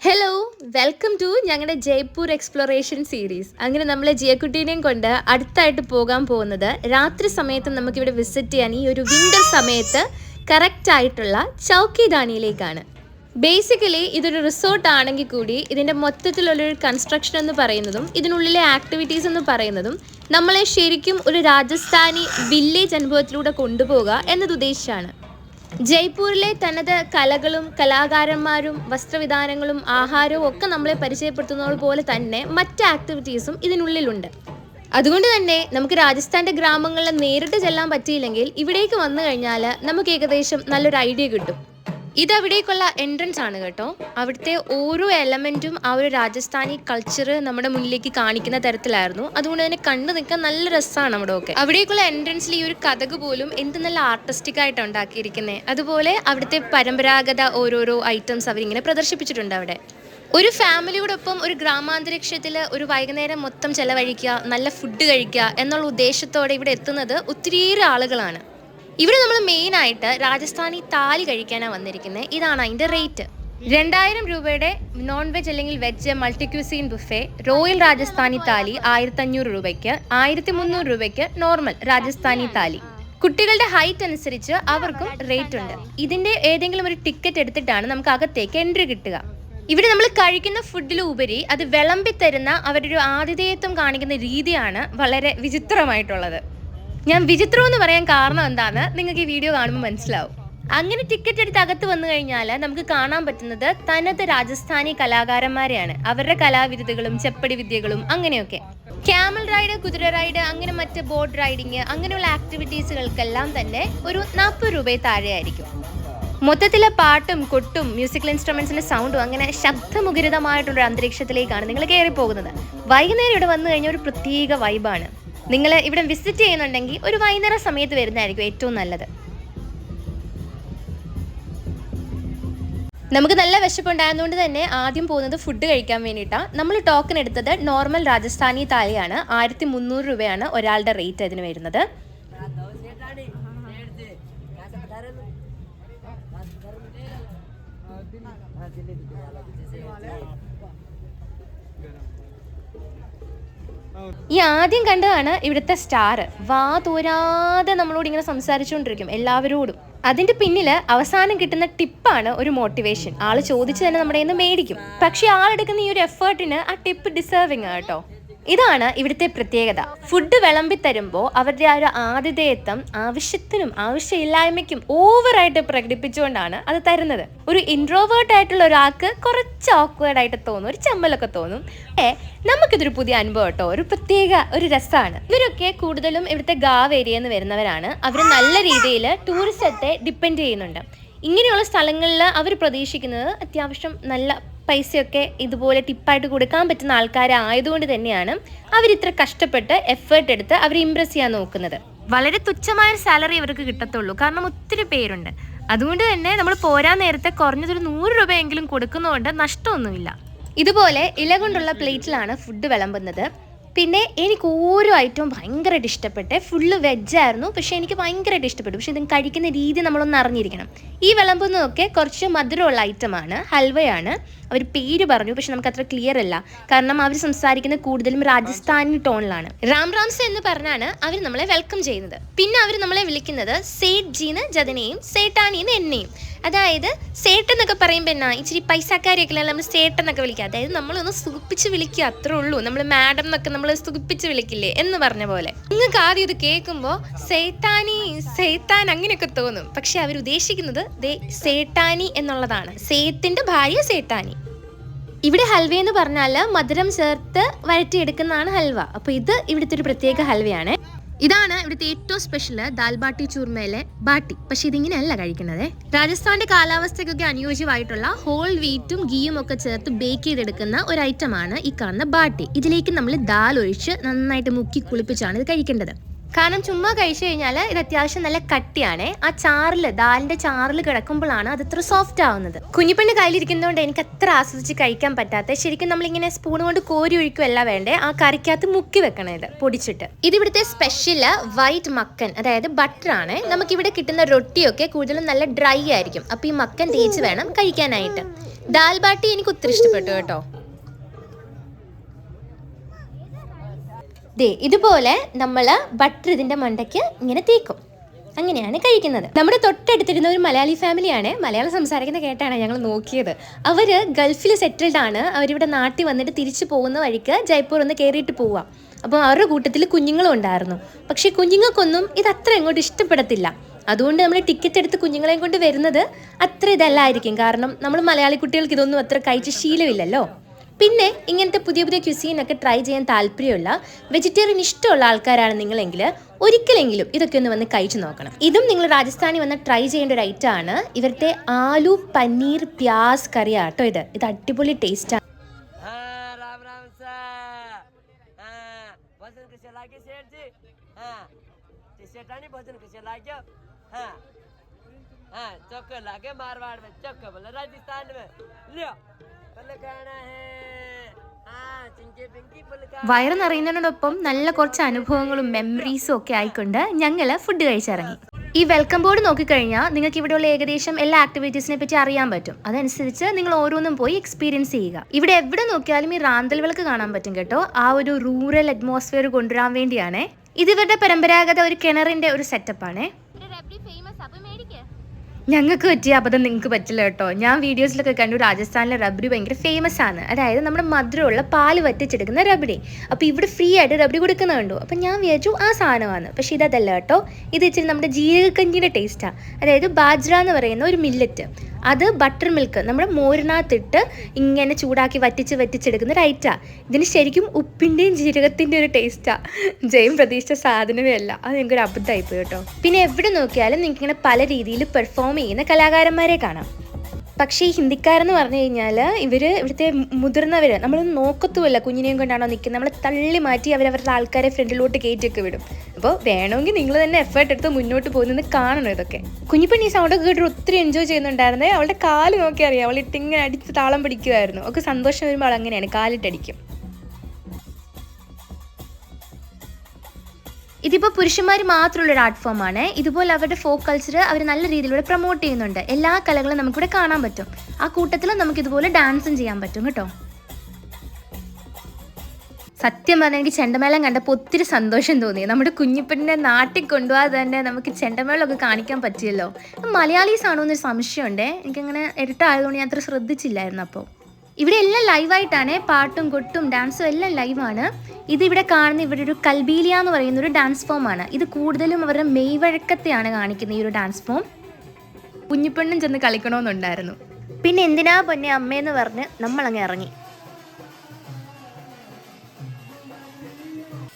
Hello welcome to ഞങ്ങളുടെ Jaipur exploration series അങ്ങനെ നമ്മളെ ജിയക്കുട്ടീനെയും കൊണ്ട് അടുത്തായിട്ട് പോകാൻ പോകുന്നത് രാത്രി സമയത്ത് നമുക്കിവിടെ വിസിറ്റ് ചെയ്യാൻ ഈ ഒരു വിന്റർ സമയത്ത് കറക്റ്റ് ആയിട്ടുള്ള ചൗക്കിദാനിയിലേക്കാണ് ബേസിക്കലി ഇതൊരു റിസോർട്ട് ആണെങ്കിൽ കൂടി ഇതിന്റെ മൊത്തത്തിലുള്ളൊരു കൺസ്ട്രക്ഷൻ എന്ന് പറയുന്നതും ഇതിനുള്ളിലെ ആക്ടിവിറ്റീസ് എന്ന് പറയുന്നതും നമ്മളെ ശരിക്കും ഒരു രാജസ്ഥാനി വില്ലേജ് അനുഭവത്തിലൂടെ കൊണ്ടുപോകുക എന്നത് ഉദ്ദേശിച്ചാണ്. ജയ്പൂരിലെ തനത് കലകളും കലാകാരന്മാരും വസ്ത്രവിധാനങ്ങളും ആഹാരവും ഒക്കെ നമ്മളെ പരിചയപ്പെടുത്തുന്നത് പോലെ തന്നെ മറ്റ് ആക്ടിവിറ്റീസും ഇതിനുള്ളിലുണ്ട്. അതുകൊണ്ട് തന്നെ നമുക്ക് രാജസ്ഥാന്റെ ഗ്രാമങ്ങളിൽ നേരിട്ട് ചെല്ലാൻ പറ്റിയില്ലെങ്കിൽ ഇവിടേക്ക് വന്നു കഴിഞ്ഞാൽ നമുക്ക് ഏകദേശം നല്ലൊരു ഐഡിയ കിട്ടും. ഇത് അവിടേക്കുള്ള എൻട്രൻസ് ആണ് കേട്ടോ. അവിടുത്തെ ഓരോ എലമെന്റും ആ ഒരു രാജസ്ഥാനി കൾച്ചർ നമ്മുടെ മുന്നിലേക്ക് കാണിക്കുന്ന തരത്തിലായിരുന്നു. അതുകൊണ്ട് തന്നെ കണ്ടു നിൽക്കാൻ നല്ല രസമാണ് അവിടെ ഒക്കെ. അവിടേക്കുള്ള എൻട്രൻസിൽ ഈ ഒരു കഥക് പോലും എന്ത് നല്ല ആർട്ടിസ്റ്റിക് ആയിട്ട് ഉണ്ടാക്കിയിരിക്കുന്നത് അതുപോലെ അവിടുത്തെ പരമ്പരാഗത ഓരോരോ ഐറ്റംസ് അവരിങ്ങനെ പ്രദർശിപ്പിച്ചിട്ടുണ്ട് അവിടെ. ഒരു ഫാമിലിയോടൊപ്പം ഒരു ഗ്രാമാന്തരീക്ഷത്തിൽ ഒരു വൈകുന്നേരം മൊത്തം ചെലവഴിക്കുക നല്ല ഫുഡ് കഴിക്കുക എന്നുള്ള ഉദ്ദേശത്തോടെ ഇവിടെ എത്തുന്നത് ഒത്തിരിയേറെ ആളുകളാണ്. ഇവിടെ നമ്മൾ മെയിൻ ആയിട്ട് രാജസ്ഥാനി താലി കഴിക്കാനാണ് വന്നിരിക്കുന്നത് ഇതാണ് അതിന്റെ റേറ്റ് രണ്ടായിരം രൂപയുടെ നോൺ വെജ് അല്ലെങ്കിൽ veg multicuisine buffet royal Rajasthani thali ആയിരത്തി അഞ്ഞൂറ് രൂപയ്ക്ക് ആയിരത്തി മുന്നൂറ് രൂപയ്ക്ക് നോർമൽ രാജസ്ഥാനി താലി. കുട്ടികളുടെ ഹൈറ്റ് അനുസരിച്ച് അവർക്കും റേറ്റ് ഉണ്ട്. ഇതിന്റെ ഏതെങ്കിലും ഒരു ടിക്കറ്റ് എടുത്തിട്ടാണ് നമുക്ക് അകത്തേക്ക് എൻട്രി കിട്ടുക. ഇവിടെ നമ്മൾ കഴിക്കുന്ന ഫുഡിലുപരി അത് വിളമ്പി തരുന്ന അവരുടെ ഒരു ആതിഥേയത്വം കാണിക്കുന്ന രീതിയാണ് വളരെ വിചിത്രമായിട്ടുള്ളത്. ഞാൻ വിചിത്രം എന്ന് പറയാൻ കാരണം എന്താന്ന് നിങ്ങൾക്ക് ഈ വീഡിയോ കാണുമ്പോൾ മനസ്സിലാവും. അങ്ങനെ ടിക്കറ്റ് എടുത്ത് അകത്ത് വന്നു കഴിഞ്ഞാൽ നമുക്ക് കാണാൻ പറ്റുന്നത് തനത് രാജസ്ഥാനി കലാകാരന്മാരെയാണ്. അവരുടെ കലാവിരുദ്ധകളും ചെപ്പടി വിദ്യകളും അങ്ങനെയൊക്കെ. ക്യാമൽ റൈഡ് കുതിര റൈഡ് അങ്ങനെ മറ്റ് ബോട്ട് റൈഡിങ് അങ്ങനെയുള്ള ആക്ടിവിറ്റീസുകൾക്കെല്ലാം തന്നെ ഒരു നാൽപ്പത് രൂപയെ താഴെയായിരിക്കും. മൊത്തത്തിലെ പാട്ടും കൊട്ടും മ്യൂസിക്കൽ ഇൻസ്ട്രുമെന്റ്സിന്റെ സൗണ്ടും അങ്ങനെ ശബ്ദമുഖരിതമായിട്ടുള്ള അന്തരീക്ഷത്തിലേക്കാണ് നിങ്ങൾ കയറി പോകുന്നത് വൈകുന്നേരം ഇവിടെ വന്നു കഴിഞ്ഞാൽ ഒരു പ്രത്യേക വൈബാണ് നിങ്ങൾ ഇവിടെ വിസിറ്റ് ചെയ്യുന്നുണ്ടെങ്കിൽ ഒരു വൈകുന്നേര സമയത്ത് വരുന്നതായിരിക്കും ഏറ്റവും നല്ലത്. നമുക്ക് നല്ല വിശപ്പുണ്ടായതുകൊണ്ട് തന്നെ ആദ്യം പോകുന്നത് ഫുഡ് കഴിക്കാൻ വേണ്ടിയിട്ടാണ് നമ്മൾ ടോക്കൺ എടുത്തത് നോർമൽ രാജസ്ഥാനി താലിയാണ്. ആയിരത്തി മുന്നൂറ് രൂപയാണ് ഒരാളുടെ റേറ്റ് അതിന് വരുന്നത്. ഈ ആദ്യം കണ്ടതാണ് ഇവിടുത്തെ സ്റ്റാർ വാ തോരാതെ നമ്മളോട് ഇങ്ങനെ സംസാരിച്ചുകൊണ്ടിരിക്കും എല്ലാവരോടും. അതിന്റെ പിന്നിൽ അവസാനം കിട്ടുന്ന ടിപ്പാണ് ഒരു മോട്ടിവേഷൻ ആൾ ചോദിച്ചു തന്നെ നമ്മുടെ മേടിക്കും. പക്ഷെ ആളെടുക്കുന്ന ഈ ഒരു എഫേർട്ടിന് ആ ടിപ്പ് ഡിസേർവിങ് കേട്ടോ. ഇതാണ് ഇവിടുത്തെ പ്രത്യേകത. ഫുഡ് വിളമ്പി തരുമ്പോൾ അവരുടെ ആ ഒരു ആതിഥേയത്വം ആവശ്യത്തിനും ആവശ്യമില്ലായ്മയ്ക്കും ഓവറായിട്ട് പ്രകടിപ്പിച്ചുകൊണ്ടാണ് അത് തരുന്നത്. ഒരു ഇൻട്രോവേർട്ട് ആയിട്ടുള്ള ഒരാൾക്ക് കുറച്ച് ഓക്വേർഡ് ആയിട്ട് തോന്നും ഒരു ചമ്മലൊക്കെ തോന്നും. ഏ നമുക്കിതൊരു പുതിയ അനുഭവം കേട്ടോ. ഒരു പ്രത്യേക ഒരു രസമാണ്. ഇവരൊക്കെ കൂടുതലും ഇവിടുത്തെ ഗാവ് ഏരിയ എന്ന് വരുന്നവരാണ്. അവർ നല്ല രീതിയിൽ ടൂറിസത്തെ ഡിപ്പെൻഡ് ചെയ്യുന്നുണ്ട്. ഇങ്ങനെയുള്ള സ്ഥലങ്ങളിൽ അവർ പ്രതീക്ഷിക്കുന്നത് അത്യാവശ്യം നല്ല പൈസയൊക്കെ ഇതുപോലെ ടിപ്പായിട്ട് കൊടുക്കാൻ പറ്റുന്ന ആൾക്കാരായതുകൊണ്ട് തന്നെയാണ് അവരിത്ര കഷ്ടപ്പെട്ട് എഫേർട്ട് എടുത്ത് അവർ ഇമ്പ്രസ് ചെയ്യാൻ നോക്കുന്നത്. വളരെ തുച്ഛമായ സാലറി അവർക്ക് കിട്ടത്തുള്ളൂ. കാരണം ഒത്തിരി പേരുണ്ട്. അതുകൊണ്ട് തന്നെ നമ്മൾ പോരാൻ നേരത്തെ കുറഞ്ഞതൊരു നൂറ് രൂപയെങ്കിലും കൊടുക്കുന്നതുകൊണ്ട് നഷ്ടമൊന്നുമില്ല. ഇതുപോലെ ഇല കൊണ്ടുള്ള പ്ലേറ്റിലാണ് ഫുഡ് വിളമ്പുന്നത്. പിന്നെ എനിക്ക് ഓരോ ഐറ്റവും ഭയങ്കരമായിട്ട് ഇഷ്ടപ്പെട്ടെ. ഫുള്ള് വെജായിരുന്നു പക്ഷേ എനിക്ക് ഭയങ്കരമായിട്ട് ഇഷ്ടപ്പെട്ടു. പക്ഷേ ഇത് കഴിക്കുന്ന രീതി നമ്മളൊന്ന് അറിഞ്ഞിരിക്കണം. ഈ വിളമ്പുന്നതൊക്കെ കുറച്ച് മധുരമുള്ള ഐറ്റമാണ് ഹൽവയാണ്. അവർ പേര് പറഞ്ഞു പക്ഷെ നമുക്ക് അത്ര ക്ലിയർ അല്ല. കാരണം അവർ സംസാരിക്കുന്നത് കൂടുതലും രാജസ്ഥാനി ടോണിലാണ് റാം റാംസ് എന്ന് പറഞ്ഞാണ് അവർ നമ്മളെ വെൽക്കം ചെയ്യുന്നത്. പിന്നെ അവർ നമ്മളെ വിളിക്കുന്നത് സേഠ് ജീന്ന് ജതനെയും സേട്ടാനിന്ന് എന്നെയും. അതായത് സേട്ട് എന്നൊക്കെ പറയുമ്പോൾ എന്നാ ഇച്ചിരി പൈസക്കാരെയൊക്കെ നമ്മൾ സേട്ട് എന്നൊക്കെ വിളിക്കുക. അതായത് നമ്മളൊന്ന് സുഖിപ്പിച്ച് വിളിക്കുക അത്രേ ഉള്ളൂ. നമ്മൾ മാഡം എന്നൊക്കെ നമ്മൾ സുഖിപ്പിച്ച് വിളിക്കില്ലേ എന്ന് പറഞ്ഞ പോലെ. നിങ്ങൾക്ക് ആദ്യം ഇത് കേൾക്കുമ്പോൾ സേത്താനി സേത്താൻ അങ്ങനെയൊക്കെ തോന്നും. പക്ഷെ അവർ ഉദ്ദേശിക്കുന്നത് ദേ സേട്ടാനി എന്നുള്ളതാണ്. സേത്തിന്റെ ഭാര്യ സേട്ടാനി. ഇവിടെ ഹൽവ എന്ന് പറഞ്ഞാൽ മധുരം ചേർത്ത് വരട്ടിയെടുക്കുന്നതാണ് ഹൽവ. അപ്പോൾ ഇത് ഇവിടുത്തെ ഒരു പ്രത്യേക ഹൽവയാണ്. ഇതാണ് ഇവിടുത്തെ ഏറ്റവും സ്പെഷ്യൽ ദാൽ ബാട്ടി ചൂർമയിലെ ബാട്ടി. പക്ഷെ ഇതിങ്ങനെയല്ല കഴിക്കുന്നത്. രാജസ്ഥാന്റെ കാലാവസ്ഥയ്ക്കൊക്കെ അനുയോജ്യമായിട്ടുള്ള ഹോൾ വീറ്റും ഗീയും ഒക്കെ ചേർത്ത് ബേക്ക് ചെയ്തെടുക്കുന്ന ഒരു ഐറ്റമാണ് ഈ കാണുന്ന ബാട്ടി. ഇതിലേക്ക് നമ്മൾ ദാൽ ഒഴിച്ച് നന്നായിട്ട് മുക്കി കുളിപ്പിച്ചാണ് ഇത് കഴിക്കേണ്ടത്. കാരണം ചുമ്മാ കഴിച്ചു കഴിഞ്ഞാൽ ഇത് അത്യാവശ്യം നല്ല കട്ടിയാണ്. ആ ചാറിൽ ദാലിന്റെ ചാറിൽ കിടക്കുമ്പോഴാണ് അത് ഇത്ര സോഫ്റ്റ് ആവുന്നത്. കുഞ്ഞിപ്പണ്ണി കയ്യിലിരിക്കുന്നതുകൊണ്ട് എനിക്ക് അത്ര ആസ്വദിച്ച് കഴിക്കാൻ പറ്റാത്ത ശരിക്കും നമ്മൾ ഇങ്ങനെ സ്പൂൺ കൊണ്ട് കോരി ഒഴിക്കുമല്ല വേണ്ടേ ആ കറിക്കകത്ത് മുക്കി വെക്കണം ഇത് പൊടിച്ചിട്ട്. ഇത് ഇവിടുത്തെ സ്പെഷ്യൽ വൈറ്റ് മക്കൻ അതായത് ബട്ടർ ആണ്. നമുക്കിവിടെ കിട്ടുന്ന റൊട്ടിയൊക്കെ കൂടുതലും നല്ല ഡ്രൈ ആയിരിക്കും. അപ്പോൾ ഈ മക്കൻ തേച്ച് വേണം കഴിക്കാനായിട്ട്. ദാൽ ബാട്ടി എനിക്ക് ഒത്തിരി ഇഷ്ടപ്പെട്ടു കേട്ടോ. ദേ ഇതുപോലെ നമ്മൾ ബട്ടർ ഇതിന്റെ മണ്ടയ്ക്ക് ഇങ്ങനെ തേക്കും. അങ്ങനെയാണ് കഴിക്കുന്നത്. നമ്മുടെ തൊട്ടടുത്തിരുന്ന ഒരു മലയാളി ഫാമിലിയാണ് മലയാളം സംസാരിക്കുന്ന കേട്ടാണ് ഞങ്ങൾ നോക്കിയത്. അവർ ഗൾഫിൽ സെറ്റിൽഡ് ആണ്. അവരിവിടെ നാട്ടിൽ വന്നിട്ട് തിരിച്ചു പോകുന്ന വഴിക്ക് ജയ്പൂർ ഒന്ന് കയറിയിട്ട് പോവാം. അപ്പോൾ അവരുടെ കൂട്ടത്തിൽ കുഞ്ഞുങ്ങളും ഉണ്ടായിരുന്നു. പക്ഷേ കുഞ്ഞുങ്ങൾക്കൊന്നും ഇത് അത്ര അങ്ങോട്ട് ഇഷ്ടപ്പെടത്തില്ല. അതുകൊണ്ട് നമ്മൾ ടിക്കറ്റ് എടുത്ത് കുഞ്ഞുങ്ങളെയും കൊണ്ട് വരുന്നത് അത്ര ഇതല്ലായിരിക്കും. കാരണം നമ്മൾ മലയാളി കുട്ടികൾക്ക് ഇതൊന്നും അത്ര കഴിച്ച ശീലമില്ലല്ലോ. പിന്നെ ഇങ്ങനത്തെ പുതിയ പുതിയ ക്യുസീനൊക്കെ ട്രൈ ചെയ്യാൻ താല്പര്യമുള്ള വെജിറ്റേറിയൻ ഇഷ്ടമുള്ള ആൾക്കാരാണ് നിങ്ങളെങ്കിൽ ഒരിക്കലെങ്കിലും ഇതൊക്കെ ഒന്ന് വന്ന് കഴിച്ചു നോക്കണം ഇതും നിങ്ങൾ രാജസ്ഥാനിൽ വന്ന് ട്രൈ ചെയ്യേണ്ട ഒരു ഐറ്റം ആണ് ഇവരുടെ ആലു പനീർ പ്യാസ് കറി ആട്ടോ ഇത് ഇത് അടിപൊളി ടേസ്റ്റ് ആണ് हाँ राम राम सा हाँ भजन कसे लागे सेठ जी हाँ ते सेठानी भजन कसे लाग्यो हाँ हाँ चौक लागे मारवाड़ में चौक बोले राजस्थान में लियो बोले कहना है हाँ चिंके पिंकी बोले का വയറ് നിറയുന്നതിനോടൊപ്പം നല്ല കുറച്ച് അനുഭവങ്ങളും മെമ്മറീസും ഒക്കെ ആയിക്കൊണ്ട് ഞങ്ങൾ ഫുഡ് കഴിച്ചിറങ്ങി. ഈ വെൽക്കം ബോർഡ് നോക്കിക്കഴിഞ്ഞാൽ നിങ്ങൾക്ക് ഇവിടെയുള്ള ഏകദേശം എല്ലാ ആക്ടിവിറ്റീസിനെ പറ്റി അറിയാൻ പറ്റും. അതനുസരിച്ച് നിങ്ങൾ ഓരോന്നും പോയി എക്സ്പീരിയൻസ് ചെയ്യുക. ഇവിടെ എവിടെ നോക്കിയാലും ഈ റാന്തൽ വിളക്ക് കാണാൻ പറ്റും കേട്ടോ. ആ ഒരു റൂറൽ അറ്റ്മോസ്ഫിയർ കൊണ്ടുവരാൻ വേണ്ടിയാണ്. ഇത് ഇവരുടെ പരമ്പരാഗത ഒരു കിണറിന്റെ ഒരു സെറ്റപ്പാണേ ഞങ്ങൾക്ക് പറ്റിയ അബദ്ധം നിങ്ങൾക്ക് പറ്റില്ല കേട്ടോ. ഞാൻ വീഡിയോസിലൊക്കെ കണ്ടു രാജസ്ഥാനിലെ റബ്ബറി ഭയങ്കര ഫേമസ് ആണ്. അതായത് നമ്മുടെ മധുരമുള്ള പാൽ വറ്റിച്ചെടുക്കുന്ന റബ്ഡി അപ്പോൾ ഇവിടെ ഫ്രീ ആയിട്ട് റബ്ഡി കൊടുക്കുന്ന കണ്ടു. അപ്പം ഞാൻ വിചാരിച്ചു ആ സാധനമാണ്. പക്ഷേ ഇതല്ല കേട്ടോ. ഇത് ഇച്ചിരി നമ്മുടെ ജീരകക്കഞ്ഞിയുടെ ടേസ്റ്റാണ് അതായത് ബാജ്ര എന്ന് പറയുന്ന ഒരു മില്ലറ്റ് അത് ബട്ടർ മിൽക്ക് നമ്മുടെ മോരിനകത്തിട്ട് ഇങ്ങനെ ചൂടാക്കി വറ്റിച്ച് വറ്റിച്ചെടുക്കുന്ന ഒരു ഇതിന് ശരിക്കും ഉപ്പിന്റെയും ജീരകത്തിന്റെയും ഒരു ടേസ്റ്റാണ് ജയം പ്രതീക്ഷിച്ച സാധനമേ അല്ല. അത് എനിക്കൊരു അബദ്ധമായിപ്പോയി കേട്ടോ. പിന്നെ എവിടെ നോക്കിയാലും നിങ്ങൾക്ക് ഇങ്ങനെ പല രീതിയിൽ പെർഫോം ചെയ്യുന്ന കലാകാരന്മാരെ കാണാം. പക്ഷേ ഈ ഹിന്ദിക്കാരെന്ന് പറഞ്ഞു കഴിഞ്ഞാൽ ഇവർ ഇവിടുത്തെ മുതിർന്നവർ നമ്മൾ നോക്കത്തുമല്ല കുഞ്ഞിനെയും കൊണ്ടാണോ നിൽക്കുന്നത് നമ്മളെ തള്ളി മാറ്റി അവരവരുടെ ആൾക്കാരെ ഫ്രണ്ടിലോട്ട് കയറ്റിയൊക്കെ വിടും. അപ്പോൾ വേണമെങ്കിൽ നിങ്ങൾ തന്നെ എഫേർട്ട് എടുത്ത് മുന്നോട്ട് പോകുന്നത് കാണണം ഇതൊക്കെ. കുഞ്ഞിപ്പണി സൗണ്ട് കേട്ടിട്ട് ഒത്തിരി എൻജോയ് ചെയ്യുന്നുണ്ടായിരുന്നേ. അവളുടെ കാൽ നോക്കി അറിയാം. അവൾ ഇട്ടിങ്ങനെ അടിച്ച് താളം പിടിക്കുമായിരുന്നു ഒക്കെ സന്തോഷം വരുമ്പോൾ അവൾ അങ്ങനെയാണ്. കാലിട്ടടിക്കും. ഇതിപ്പോൾ പുരുഷന്മാർ മാത്രമുള്ള ഒരു ആർട്ട് ഫോമാണ് ഇതുപോലെ അവരുടെ ഫോക്ക് കൾച്ചർ അവർ നല്ല രീതിയിലൂടെ പ്രൊമോട്ട് ചെയ്യുന്നുണ്ട്. എല്ലാ കലകളും നമുക്കിവിടെ കാണാൻ പറ്റും. ആ കൂട്ടത്തിൽ നമുക്ക് ഇതുപോലെ ഡാൻസും ചെയ്യാൻ പറ്റും കേട്ടോ. സത്യം പറഞ്ഞാൽ എനിക്ക് ചെണ്ടമേളം കണ്ടപ്പോൾ ഒത്തിരി സന്തോഷം തോന്നി. നമ്മുടെ കുഞ്ഞിപ്പെണ്ണിനെ നാട്ടിൽ കൊണ്ടുപോകാതെ തന്നെ നമുക്ക് ചെണ്ടമേളമൊക്കെ കാണിക്കാൻ പറ്റിയല്ലോ. മലയാളീസ് ആണോ എന്നൊരു സംശയമുണ്ട്. എനിക്കങ്ങനെ ഇരട്ടായതുകൊണ്ട് ഞാൻ അത്ര ശ്രദ്ധിച്ചില്ലായിരുന്നു അപ്പോൾ. ഇവിടെ എല്ലാം ലൈവായിട്ടാണ് പാട്ടും കൊട്ടും ഡാൻസും എല്ലാം ലൈവാണ് ഇത് ഇവിടെ കാണുന്ന ഇവിടെ ഒരു കൽബീലിയ എന്ന് പറയുന്ന ഒരു ഡാൻസ് ഫോമാണ് ഇത് കൂടുതലും അവരുടെ മെയ്വഴക്കത്തെയാണ് കാണിക്കുന്ന ഈ ഒരു ഡാൻസ് ഫോം കുഞ്ഞിപ്പെണ്ണും ചെന്ന് കളിക്കണമെന്നുണ്ടായിരുന്നു. പിന്നെ എന്തിനാ പൊന്നെ അമ്മയെന്ന് പറഞ്ഞ് നമ്മളങ്ങ് ഇറങ്ങി.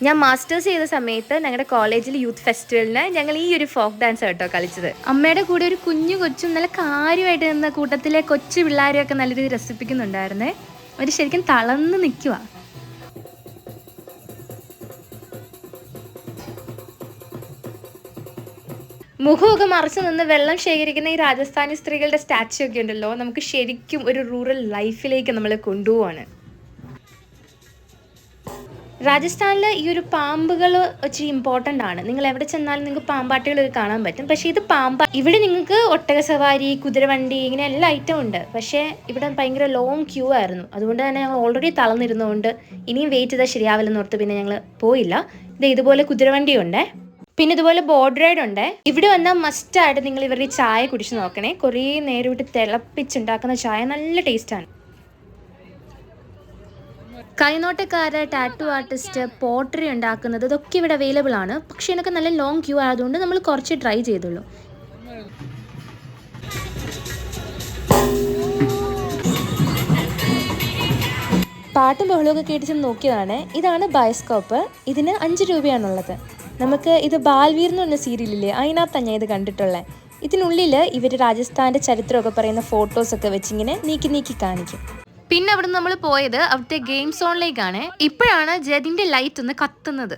ഞാൻ മാസ്റ്റേഴ്സ് ചെയ്ത സമയത്ത് ഞങ്ങളുടെ കോളേജിൽ യൂത്ത് ഫെസ്റ്റിവലിന് ഞങ്ങൾ ഈ ഒരു ഫോക്ക് ഡാൻസ് കേട്ടോ കളിച്ചത്. അമ്മയുടെ കൂടെ ഒരു കുഞ്ഞു കൊച്ചും നല്ല കാര്യമായിട്ട് നിന്ന കൂട്ടത്തിലെ കൊച്ചു പിള്ളേരെയൊക്കെ നല്ല രീതിയിൽ രസിപ്പിക്കുന്നുണ്ടായിരുന്നേ. അവർ ശരിക്കും തളർന്ന് നിൽക്കുക മുഖമൊക്കെ മറച്ചു നിന്ന് വെള്ളം ശേഖരിക്കുന്ന ഈ രാജസ്ഥാനി സ്ത്രീകളുടെ സ്റ്റാച്ചു ഒക്കെ ഉണ്ടല്ലോ നമുക്ക് ശരിക്കും ഒരു റൂറൽ ലൈഫിലേക്ക് നമ്മളെ കൊണ്ടുപോവാണ്. രാജസ്ഥാനിൽ ഈ ഒരു പാമ്പുകൾ ഒത്തിരി ഇമ്പോർട്ടന്റ് ആണ്. നിങ്ങൾ എവിടെ ചെന്നാലും നിങ്ങൾക്ക് പാമ്പാട്ടികളൊക്കെ കാണാൻ പറ്റും. പക്ഷേ ഇത് പാമ്പ ഇവിടെ നിങ്ങൾക്ക് ഒട്ടക സവാരി കുതിരവണ്ടി ഇങ്ങനെ എല്ലാ ഐറ്റം ഉണ്ട്. പക്ഷേ ഇവിടെ ഭയങ്കര ലോങ് ക്യൂ ആയിരുന്നു. അതുകൊണ്ട് തന്നെ ഞങ്ങൾ ഓൾറെഡി തളർന്നിരുന്നതുകൊണ്ട് ഇനിയും വെയിറ്റ് ചെയ്താൽ ശരിയാവില്ലെന്ന് ഓർത്ത് പിന്നെ ഞങ്ങൾ പോയില്ല. ഇത് ഇതുപോലെ കുതിരവണ്ടി ഉണ്ടേ. പിന്നെ ഇതുപോലെ ബോർഡ് റൈഡ് ഉണ്ട്. ഇവിടെ വന്നാൽ മസ്റ്റായിട്ട് നിങ്ങൾ ഇവരുടെ ചായ കുടിച്ച് നോക്കണേ. കുറേ നേരം ഇട്ട് തിളപ്പിച്ചുണ്ടാക്കുന്ന ചായ നല്ല ടേസ്റ്റാണ് കൈനോട്ടക്കാര് ടാറ്റു ആർട്ടിസ്റ്റ് പോട്ടറി ഉണ്ടാക്കുന്നത് ഇതൊക്കെ ഇവിടെ അവൈലബിൾ ആണ്. പക്ഷെ ഇതിനൊക്കെ നല്ല ലോങ് ക്യൂ ആയതുകൊണ്ട് നമ്മൾ കുറച്ച് ട്രൈ ചെയ്തുള്ളൂ. പാട്ടും ബഹളമൊക്കെ കേട്ട് ചെന്ന് നോക്കിയതാണ്. ഇതാണ് ബയോസ്കോപ്പ്. ഇതിന് അഞ്ച് രൂപയാണുള്ളത്. നമുക്ക് ഇത് ബാൽവീർ എന്ന് പറഞ്ഞ സീരിയലില്ലേ അതിനകത്താണ് ഞാൻ ഇത് കണ്ടിട്ടുള്ളത് ഇതിനുള്ളിൽ ഇവർ രാജസ്ഥാന്റെ ചരിത്രമൊക്കെ പറയുന്ന ഫോട്ടോസൊക്കെ വെച്ചിങ്ങനെ നീക്കി നീക്കി കാണിക്കും. പിന്നെ അവിടെ നമ്മൾ പോയത് അവിടുത്തെ ഗെയിം സോണിലേക്കാണ് ഇപ്പോഴാണ് ജതിന്റെ ലൈറ്റ് ഒന്ന് കത്തുന്നത്.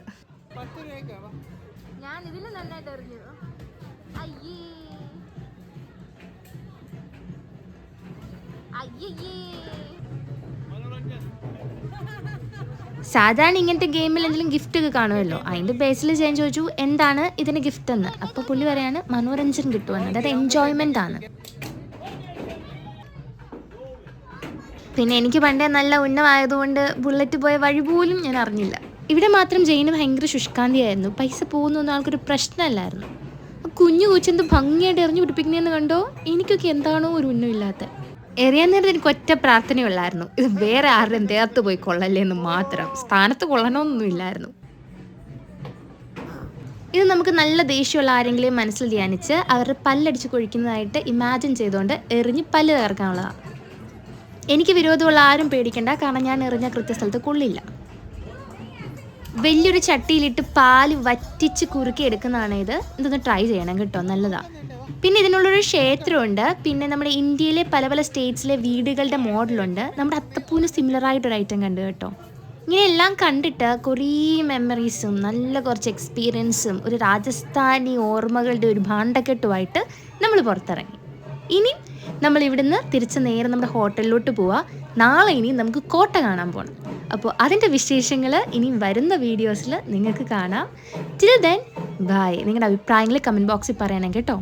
സാധാരണ ഇങ്ങനത്തെ ഗെയിമിൽ എന്തെങ്കിലും ഗിഫ്റ്റ് ഒക്കെ കാണുമല്ലോ. അതിന്റെ ബേസിൽ ചെയ്യാൻ ചോദിച്ചു എന്താണ് ഇതിന് ഗിഫ്റ്റ് എന്ന്? അപ്പൊ പുള്ളി പറയാണ് മനോരഞ്ജൻ കിട്ടുമെന്ന്. അതായത് എൻജോയ്മെന്റ് ആണ്. പിന്നെ എനിക്ക് പണ്ടേ നല്ല ഉന്നമായതുകൊണ്ട് ബുള്ളറ്റ് പോയ വഴി പോലും ഞാൻ അറിഞ്ഞില്ല. ഇവിടെ മാത്രം ജയിന് ഭയങ്കര ശുഷ്കാന്തിയായിരുന്നു. പൈസ പോകുന്നൊന്നും ആൾക്കൊരു പ്രശ്നമല്ലായിരുന്നു. കുഞ്ഞു കൊച്ചെന്ത് ഭംഗിയായിട്ട് എറിഞ്ഞു പിടിപ്പിക്കുന്നതെന്ന് കണ്ടോ? എനിക്കൊക്കെ എന്താണോ ഒരു ഉന്നമില്ലാത്ത എറിയാൻ നേരത്തെ എനിക്ക് ഒറ്റ പ്രാർത്ഥനയുള്ളായിരുന്നു. ഇത് വേറെ ആരുടെ ദേഹത്ത് പോയി കൊള്ളല്ലേ എന്ന് മാത്രം. സ്ഥാനത്ത് കൊള്ളണമെന്നൊന്നുമില്ലായിരുന്നു ഇത് നമുക്ക് നല്ല ദേഷ്യമുള്ള ആരെങ്കിലും മനസ്സിൽ ധ്യാനിച്ച് അവരുടെ പല്ലടിച്ച് കൊഴിക്കുന്നതായിട്ട് ഇമാജിൻ ചെയ്തുകൊണ്ട് എറിഞ്ഞ് പല്ല് തകർക്കാനുള്ളതാണ് എനിക്ക് വിരോധമുള്ള ആരും പേടിക്കണ്ട കാരണം ഞാൻ എറിഞ്ഞ കൃത്യസ്ഥലത്ത് കൊള്ളില്ല. വലിയൊരു ചട്ടിയിലിട്ട് പാൽ വറ്റിച്ച് കുറുക്കി എടുക്കുന്നതാണ് ഇത്. ഇതൊന്ന് ട്രൈ ചെയ്യണം കേട്ടോ നല്ലതാണ് പിന്നെ ഇതിനുള്ളൊരു ക്ഷേത്രമുണ്ട്. പിന്നെ നമ്മുടെ ഇന്ത്യയിലെ പല പല സ്റ്റേറ്റ്സിലെ വീടുകളുടെ മോഡലുണ്ട് നമ്മുടെ അത്തപ്പൂവിന് സിമിലർ ആയിട്ടൊരു ഐറ്റം കണ്ടു കേട്ടോ. ഇങ്ങനെയെല്ലാം കണ്ടിട്ട് കുറേ മെമ്മറീസും നല്ല കുറച്ച് എക്സ്പീരിയൻസും ഒരു രാജസ്ഥാനി ഓർമ്മകളുടെ ഒരു ഭാണ്ഡക്കെട്ടുമായിട്ട് നമ്മൾ പുറത്തിറങ്ങി. ഇനി നമ്മൾ ഇവിടുന്ന് തിരിച്ച് നേരെ നമ്മുടെ ഹോട്ടലിലോട്ട് പോവാ. നാളെ ഇനി നമുക്ക് കോട്ട കാണാൻ പോകണം അപ്പോൾ അതിന്റെ വിശേഷങ്ങൾ ഇനി വരുന്ന വീഡിയോസിൽ നിങ്ങൾക്ക് കാണാം. ടിൽ ദെൻ ബായ് നിങ്ങളുടെ അഭിപ്രായങ്ങൾ കമന്റ് ബോക്സിൽ പറയണം കേട്ടോ.